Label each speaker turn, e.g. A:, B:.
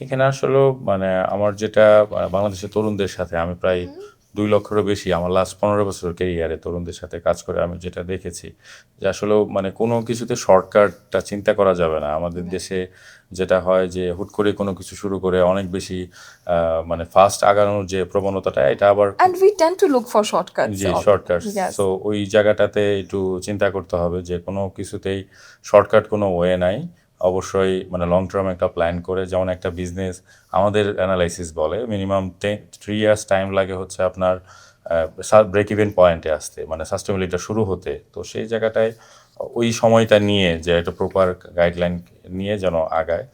A: এখানে আসলে মানে আমার যেটা বাংলাদেশের তরুণদের সাথে আমি প্রায় দুই লক্ষেরও বেশি আমার লাস্ট পনেরো বছর কেরিয়ারে তরুণদের সাথে কাজ করে আমি যেটা দেখেছি যে আসলে মানে কোনো কিছুতে শর্টকাটটা চিন্তা করা যাবে না আমাদের দেশে যেটা হয় যে হুট করে কোনো কিছু শুরু করে অনেক বেশি আহ, মানে ফাস্ট আগানোর যে প্রবণতাটা এটা আবার. জি শর্টকাট
B: Yes.
A: সো ওই জায়গাটাতে একটু চিন্তা করতে হবে যে কোনো কিছুতেই শর্টকাট কোনো ওয়ে নাই অবশ্যই মানে লং টার্ম একটা প্ল্যান করে যেমন একটা বিজনেস আমাদের অ্যানালাইসিস বলে minimum ten three years time লাগে হচ্ছে আপনার ব্রেক ইভেন পয়েন্টে আসতে মানে সাস্টেবিলিটিটা শুরু হতে। তো সেই জায়গাটায় ওই সময়টা নিয়ে যে একটা প্রপার গাইডলাইন নিয়ে যেন আগায়।